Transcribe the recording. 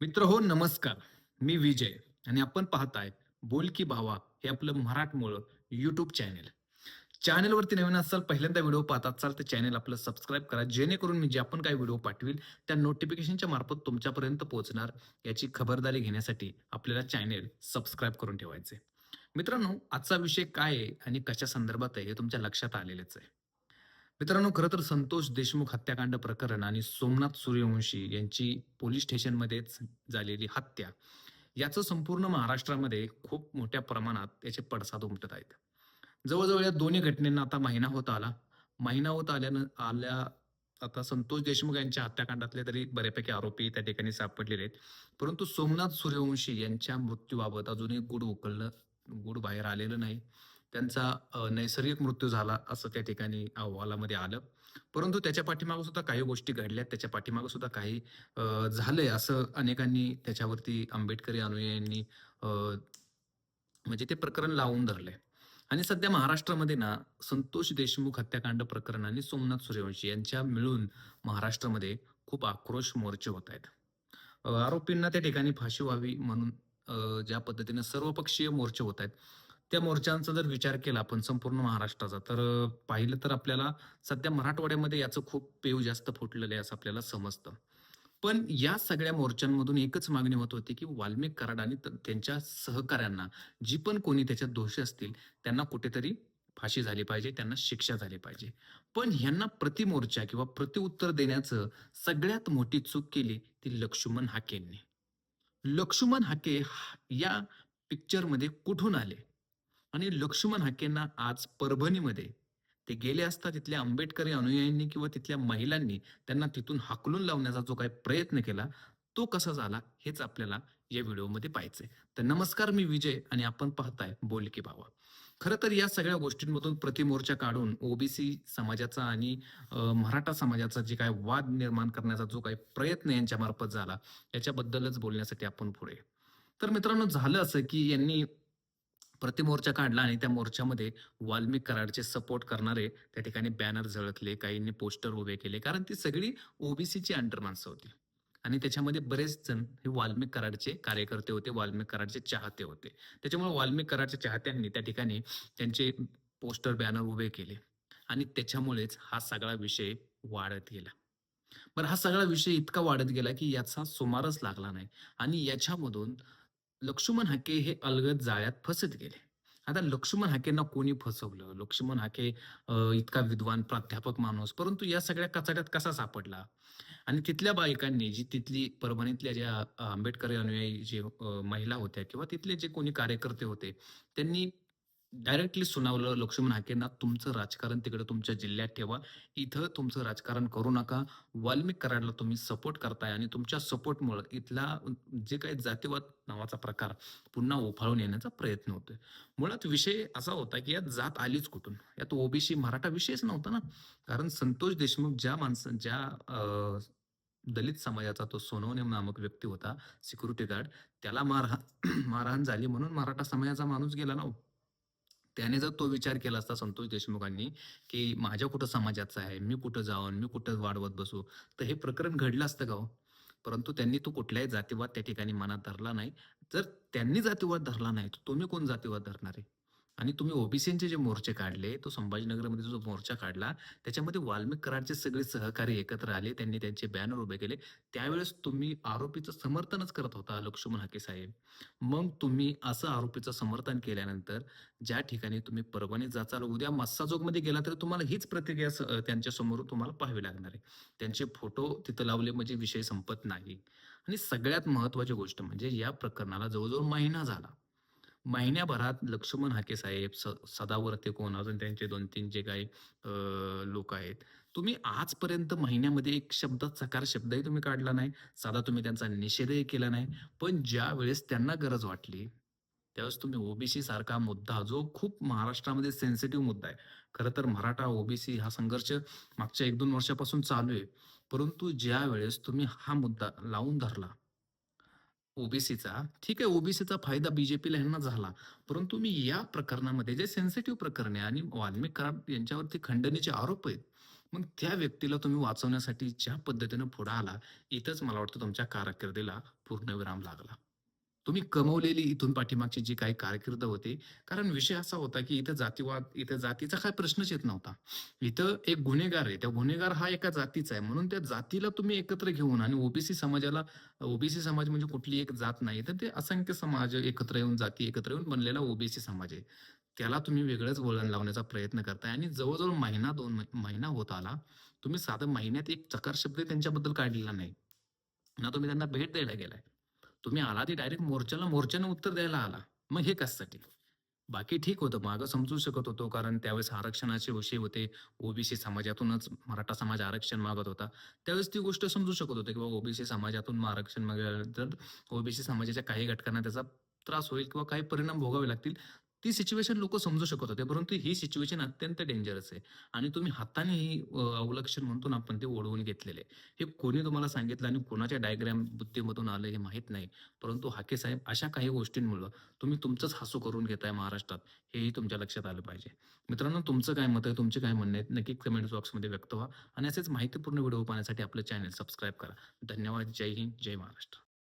मित्र हो नमस्कार. मी विजय आणि आपण पाहताय बोल की भावा हे आपलं मराठमोळं युट्यूब चॅनेल चॅनेलवरती नवीन असाल पहिल्यांदा व्हिडिओ पाहत असाल तर चॅनेल आपलं सबस्क्राईब करा. जेणेकरून मी जे आपण काही व्हिडिओ पाठवील त्या नोटिफिकेशनच्या मार्फत तुमच्यापर्यंत पोहोचणार याची खबरदारी घेण्यासाठी आपल्याला चॅनेल सबस्क्राईब करून ठेवायचे मित्रांनो आजचा विषय काय आहे आणि कशा संदर्भात आहे हे तुमच्या लक्षात आलेलेच आहे. मित्रांनो खरं तर संतोष देशमुख हत्याकांड प्रकरण आणि सोमनाथ सूर्यवंशी यांची पोलीस स्टेशनमध्येच झालेली हत्या याचं संपूर्ण महाराष्ट्रामध्ये खूप मोठ्या प्रमाणात याचे पडसाद उमटत आहेत. जवळजवळ या दोन्ही घटनेंना आता महिना होत आला. महिना होत आल्यानं आल्या आता संतोष देशमुख यांच्या हत्याकांडातले तरी बऱ्यापैकी आरोपी त्या ठिकाणी सापडलेले आहेत. परंतु सोमनाथ सूर्यवंशी यांच्या मृत्यूबाबत अजूनही गुड उकललं गुड बाहेर आलेलं नाही. त्यांचा नैसर्गिक मृत्यू झाला असं त्या ठिकाणी अहवालामध्ये आलं. परंतु त्याच्या पाठीमागं सुद्धा काही गोष्टी घडल्यात. त्याच्या पाठीमागं सुद्धा काही झालंय असं अनेकांनी त्याच्यावरती आंबेडकरी अनुयायांनी म्हणजे ते प्रकरण लावून धरलंय. आणि सध्या महाराष्ट्रामध्ये ना संतोष देशमुख हत्याकांड प्रकरण आणि सोमनाथ सूर्यवंशी यांच्या मिळून महाराष्ट्रामध्ये खूप आक्रोश मोर्चे होत आहेत. आरोपींना त्या ठिकाणी फाशी व्हावी म्हणून ज्या पद्धतीने सर्वपक्षीय मोर्चे होत आहेत त्या मोर्चांचा जर विचार केला आपण संपूर्ण महाराष्ट्राचा तर पाहिलं तर आपल्याला सध्या मराठवाड्यामध्ये याचं खूप पेव जास्त फुटलेलं आहे असं आपल्याला समजतं. पण या सगळ्या मोर्चांमधून एकच मागणी होत होती की वाल्मिक कराड आणि त- त्यांच्या सहकाऱ्यांना जी पण कोणी त्याच्यात दोषी असतील त्यांना कुठेतरी फाशी झाली पाहिजे त्यांना शिक्षा झाली पाहिजे. पण ह्यांना प्रतिमोर्चा किंवा प्रतिउत्तर देण्याचं सगळ्यात मोठी चूक केली ती लक्ष्मण हाकेंनी. लक्ष्मण हाके या पिक्चरमध्ये कुठून आले? आणि लक्ष्मण हाकेंना आज परभणीमध्ये ते गेले असता तिथल्या आंबेडकरी अनुयायांनी किंवा तिथल्या महिलांनी त्यांना तिथून हाकलून लावण्याचा जो काही प्रयत्न केला तो कसा झाला हेच आपल्याला या व्हिडिओमध्ये पाहायचंय. तर नमस्कार मी विजय आणि आपण पाहताय बोल की भावा. खर तर या सगळ्या गोष्टींमधून प्रतिमोर्चा काढून ओबीसी समाजाचा आणि मराठा समाजाचा जे काय वाद निर्माण करण्याचा जो काही प्रयत्न यांच्या मार्फत झाला याच्याबद्दलच बोलण्यासाठी आपण पुढे तर मित्रांनो झालं असं की यांनी प्रतिमोर्चा काढला आणि त्या मोर्चामध्ये वाल्मिक कराडचे सपोर्ट करणारे त्या ठिकाणी बॅनर झळकले काहींनी पोस्टर उभे केले. कारण ती सगळी ओबीसीची अंडर माणसं होती. आणि त्याच्यामध्ये बरेच जण हे वाल्मिक कराडचे कार्यकर्ते होते वाल्मिक कराडचे चाहते होते. त्याच्यामुळे वाल्मिक कराडच्या चाहत्यांनी त्या ठिकाणी त्यांचे पोस्टर बॅनर उभे केले. आणि त्याच्यामुळेच हा सगळा विषय वाढत गेला. बरं हा सगळा विषय इतका वाढत गेला की याचा सुमारच लागला नाही. आणि याच्यामधून लक्ष्मण हाके हे अलगद जाळ्यात फसत गेले. आता लक्ष्मण हाकेंना कोणी फसवलं? लक्ष्मण हाके इतका विद्वान प्राध्यापक माणूस परंतु या सगळ्या कचाट्यात कसा सापडला? आणि तिथल्या बायकांनी जी तिथली परभणीतल्या ज्या आंबेडकर आंबेडकरी अनुयायी जे महिला होत्या किंवा तिथले जे कोणी कार्यकर्ते होते त्यांनी डायरेक्टली सुनावलं लक्ष्मण हाकेंना तुमचं राजकारण तिकडे तुमच्या जिल्ह्यात ठेवा. इथं तुमचं राजकारण करू नका. वाल्मिक कराडला तुम्ही सपोर्ट करताय आणि तुमच्या सपोर्टमुळे इथला जे काही जातीवाद नावाचा प्रकार पुन्हा उफाळून येण्याचा प्रयत्न होतोय. मुळात विषय असा होता की यात जात आलीच कुठून? यात ओबीसी मराठा विषयच नव्हता ना. कारण संतोष देशमुख ज्या माणसं ज्या दलित समाजाचा तो सोनवणे नामक व्यक्ती होता सिक्युरिटी गार्ड त्याला मारहाण मारहाण झाली म्हणून मराठा समाजाचा माणूस गेला ना हो. त्याने जर तो विचार केला असता संतोष देशमुखांनी की माझ्या कुठं समाजाचा आहे मी कुठं जाऊन मी कुठं वाढवत बसू तर हे प्रकरण घडलं असतं का हो? परंतु त्यांनी तो कुठल्याही जातीवाद त्या ठिकाणी मनात धरला नाही. जर त्यांनी जातीवाद धरला नाही तर तुम्ही कोण जातीवाद धरणार आहे? आणि तुम्ही ओबीसीचे जे मोर्चे काढले तो संभाजीनगरमध्ये जो मोर्चा काढला त्याच्यामध्ये वाल्मिक कराडचे सगळे सहकारी एकत्र आले त्यांनी त्यांचे बॅनर उभे केले. त्यावेळेस तुम्ही आरोपीचं समर्थनच करत होता लक्ष्मण हाके साहेब. मग तुम्ही असं आरोपीचं समर्थन केल्यानंतर ज्या ठिकाणी तुम्ही परभणीत जाचाल उद्या मस्साजोगमध्ये गेला तर तुम्हाला हीच प्रतिक्रिया स- त्यांच्यासमोर तुम्हाला पाहावी लागणार आहे. त्यांचे फोटो तिथं लावले म्हणजे विषय संपत नाही. आणि सगळ्यात महत्वाची गोष्ट म्हणजे या प्रकरणाला जवळजवळ महिना झाला. महिन्याभरात लक्ष्मण हाके साहेब स सदावर्ते कोण? अजून त्यांचे दोन तीन जे काही लोक आहेत. तुम्ही आजपर्यंत महिन्यामध्ये एक शब्द सकार शब्दही तुम्ही काढला नाही. साधा तुम्ही त्यांचा निषेधही केला नाही. पण ज्या वेळेस त्यांना गरज वाटली त्यावेळेस तुम्ही ओबीसी सारखा मुद्दा जो खूप महाराष्ट्रामध्ये सेन्सिटिव्ह मुद्दा आहे. खरं तर मराठा ओबीसी हा संघर्ष मागच्या एक दोन वर्षापासून चालू आहे. परंतु ज्या वेळेस तुम्ही हा मुद्दा लावून धरला ओबीसीचा. ठीक आहे ओबीसीचा फायदा बीजेपीला ह्यांना झाला. परंतु मी या प्रकरणामध्ये जे सेन्सिटिव्ह प्रकरण आहे आणि वाल्मिक कराड यांच्यावरती खंडणीचे आरोप आहेत मग त्या व्यक्तीला तुम्ही वाचवण्यासाठी ज्या पद्धतीनं पुढे आला. इथंच मला वाटतं तुमच्या कारकिर्दीला पूर्णविराम लागला. तुम्ही कमवलेली इथून पाठीमागची जी काही कारकीर्द होती कारण विषय असा होता की इथं जातीवाद इथं जातीचा काय प्रश्नच येत नव्हता. इथं एक गुन्हेगार आहे त्या गुन्हेगार हा एका जातीचा आहे म्हणून त्या जातीला तुम्ही एकत्र घेऊन आणि ओबीसी समाजाला ओबीसी समाज म्हणजे कुठली एक जात नाही तर ते असंख्य समाज एकत्र येऊन जाती एकत्र येऊन बनलेला ओबीसी समाज आहे. त्याला तुम्ही वेगळंच वळण लावण्याचा प्रयत्न करताय आणि जवळजवळ महिना दोन महि- महिना होत आला तुम्ही साधं महिन्यात एक चकार शब्द त्यांच्याबद्दल काढलेला नाही. ना तुम्ही त्यांना भेट द्यायला गेलाय. तुम्ही आला ते डायरेक्ट मोर्चाला मोर्चानं उत्तर द्यायला आला. मग हे कशासाठी? बाकी ठीक होतं. मागं समजू शकत होतो कारण त्यावेळेस आरक्षणाचे विषय होते. ओबीसी समाजातूनच मराठा समाज आरक्षण मागत होता. त्यावेळेस ती गोष्ट समजू शकत होते किंवा ओबीसी समाजातून मग आरक्षण मागल्यानंतर ओबीसी समाजाच्या काही घटकांना त्याचा त्रास होईल किंवा काही परिणाम भोगावे लागतील. ती सिच्युएशन लोक समजू शकत होते परंतु ही सिच्युएशन अत्यंत डेंजरस आहे. आणि तुम्ही हाताने ही अवलक्षण म्हणतो ना आपण ते ओढवून घेतलेले हे कोणी तुम्हाला सांगितलं आणि कोणाच्या डायग्राम बुद्धीमधून आलं हे माहीत नाही. परंतु हाके साहेब अशा काही गोष्टींमुळं तुम्ही तुमचंच हसू करून घेताय महाराष्ट्रात. हेही तुमच्या लक्षात आलं पाहिजे. मित्रांनो तुमचं काय मत आहे? तुमचे काय म्हणणे आहेत? नक्की कमेंट बॉक्समध्ये व्यक्त व्हा. आणि असेच माहितीपूर्ण व्हिडिओ पाहण्यासाठी आपलं चॅनल सबस्क्राईब करा. धन्यवाद. जय हिंद. जय महाराष्ट्र.